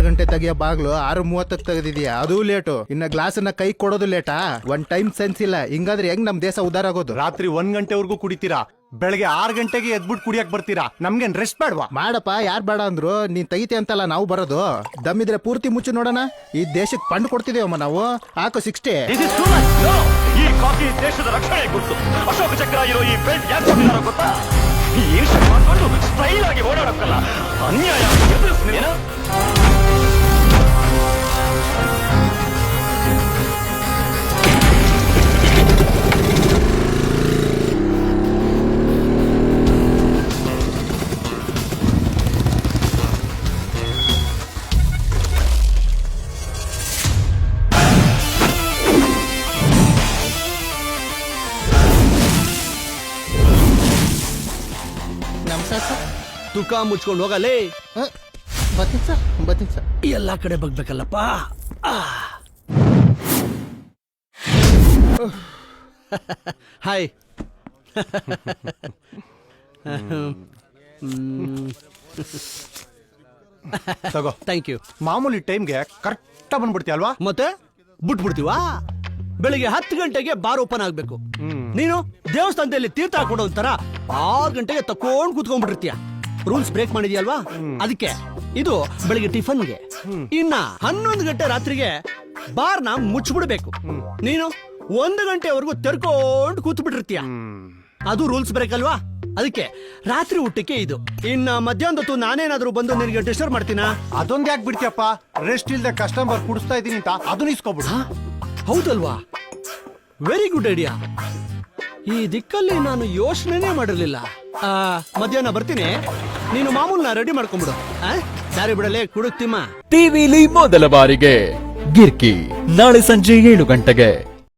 ಗಂಟೆ ತೆಗಿಯೋ ಬಾಗ್ಲು ಆರು ಮೂವತ್ತಕ್ಕೆ ತೆಗೆದಿದ್ಯಾ? ಅದು ಲೇಟು. ಇನ್ನ ಗ್ಲಾಸ್ ಅನ್ನ ಕೈ ಕೊಡೋದು ಲೇಟಾ? ಒಂದ್ ಟೈಮ್ ಸೆನ್ಸ್ ಇಲ್ಲ. ಹಿಂಗಾದ್ರೆ ಹೆಂಗ್ ನಮ್ ದೇಶ ಉದಾರ ಆಗೋದು? ರಾತ್ರಿ ಒಂದ್ ಗಂಟೆವರೆಗೂ ಕುಡಿತೀರಾ? ಬೆಳಗ್ಗೆ ಆರ್ ಗಂಟೆಗೆ ಎದ್ಬಿಟ್ಟು ಕುಡಿಯಕ್ ಬರ್ತೀರಾ? ನಮ್ಗೇನ್ ರೆಸ್ಟ್ ಬೇಡವಾ? ಮಾಡಪ್ಪ ಯಾರ್ ಬೇಡ ಅಂದ್ರು ನೀನ್ ತೆಗಿತೆ ಅಂತಲ್ಲ ನಾವು ಬರೋದು. ದಮ್ಮಿದ್ರೆ ಪೂರ್ತಿ ಮುಚ್ಚು ನೋಡೋಣ. ಈ ದೇಶಕ್ಕೆ ಪಂಡ್ ಕೊಡ್ತಿದೇವಮ್ಮ ನಾವು. ಹಾಕು ಸಿಕ್ಸ್ಟಿ. ಈ ಕಾಫಿ ದೇಶದ ರಕ್ಷಣೆ ಗುರುತು. ಅಶೋಕ ಚಕ್ರ ಇರೋ ಈ ಬೆಲ್ಟ್ ಯಾಕೆ ಕೊಟ್ಟಿದಾರೋ ಗೊತ್ತಾ? ಈ ಈರ್ಷೆ ಮಾಡ್ಕೊಂಡು ಸ್ಟೈಲ್ ಆಗಿ ಓಡಾಡಕ್ಕಲ್ಲ. ಅನ್ಯಾಯ. ನಮಸ್ಕಾರ ಸರ್. ತುಕ ಮುಚ್ಕೊಂಡು ಹೋಗಲೇ? ಹ, ಬರ್ತೀನಿ ಸರ್ ಬರ್ತೀನಿ ಸರ್. ಎಲ್ಲಾ ಕಡೆ ಬಗ್ಬೇಕಲ್ಲಪ್ಪ. ಹಾಯ್ ತಗೋ. ಥ್ಯಾಂಕ್ ಯು ಮಾಮೂಲಿ ಟೈಮ್ಗೆ ಕರೆಕ್ಟಾಗಿ ಬಂದ್ಬಿಡ್ತೀಯ ಅಲ್ವಾ? ಮತ್ತೆ? ಬಿಟ್ಬಿಡ್ತೀವಾ? ಬೆಳಿಗ್ಗೆ ಹತ್ತು ಗಂಟೆಗೆ ಬಾರ್ ಓಪನ್ ಆಗ್ಬೇಕು. ನೀನು ದೇವಸ್ಥಾನದಲ್ಲಿ ತೀರ್ಥ ಹಾಕೊಂಡು ಒಂಥರ ಆರು ಗಂಟೆಗೆ ತಕೊಂಡ್ ಕೂತ್ಕೊಂಡ್ಬಿಟ್ಟಿರ್ತೀಯ. Rules break ಮಾಡಿದ್ಯಲ್ವಾ? ಅದಕ್ಕೆ ಇದು ಬೆಳಿಗ್ಗೆ ಟಿಫನ್ಗೆ. ಇನ್ನ ಹನ್ನೊಂದು ಗಂಟೆ ರಾತ್ರಿಗೆ ಬಾರ್ ಬಾರ್ನ ಮುಚ್ಚಿಬಿಡ್ಬೇಕು ನೀನು ಒಂದು ಗಂಟೆವರೆಗೂ ತೆರ್ಕೊಂಡು ಕೂತ್ ಬಿಟ್ಟಿರ್ತೀಯ ಅದು ರೂಲ್ಸ್ ಬ್ರೇಕ್ ಅಲ್ವಾ? ಅದಕ್ಕೆ ರಾತ್ರಿ ಊಟಕ್ಕೆ ಇದು. ಇನ್ನ ಮಧ್ಯಾಹ್ನದ ಹೊತ್ತು ನಾನೇನಾದ್ರೂ ಬಂದು ನಿನಗೆ ಡಿಸ್ಟರ್ಬ್ ಮಾಡ್ತೀನಾ? ಅದೊಂದ್ ಯಾಕೆ ಬಿಡ್ತೀಯಪ್ಪ? ರೆಸ್ಟ್ ಇಲ್ದೆ ಕಸ್ಟಮರ್ ಕುಡಿಸ್ತಾ ಇದೀನಿ ಅಂತ ಅದನ್ನ ಇಸ್ಕೊಬಿಡ. ಹೌದಲ್ವಾ? ವೆರಿ ಗುಡ್ ಐಡಿಯಾ ಈ ದಿಕ್ಕಲ್ಲಿ ನಾನು ಯೋಚನೆನೇ ಮಾಡಿರ್ಲಿಲ್ಲ. ಆ, ಮಧ್ಯಾಹ್ನ ಬರ್ತೀನಿ. ನೀನು ಮಾಮೂಲ್ನ ರೆಡಿ ಮಾಡ್ಕೊಂಬಿಡು ಆ? ದಾರಿ ಬಿಡಲೇ ಕುಡುಕ್ತಿಮ್ಮ. ಟಿವಿಲಿ ಮೊದಲ ಬಾರಿಗೆ ಗಿರ್ಕಿ ನಾಳೆ ಸಂಜೆ ಏಳು ಗಂಟೆಗೆ.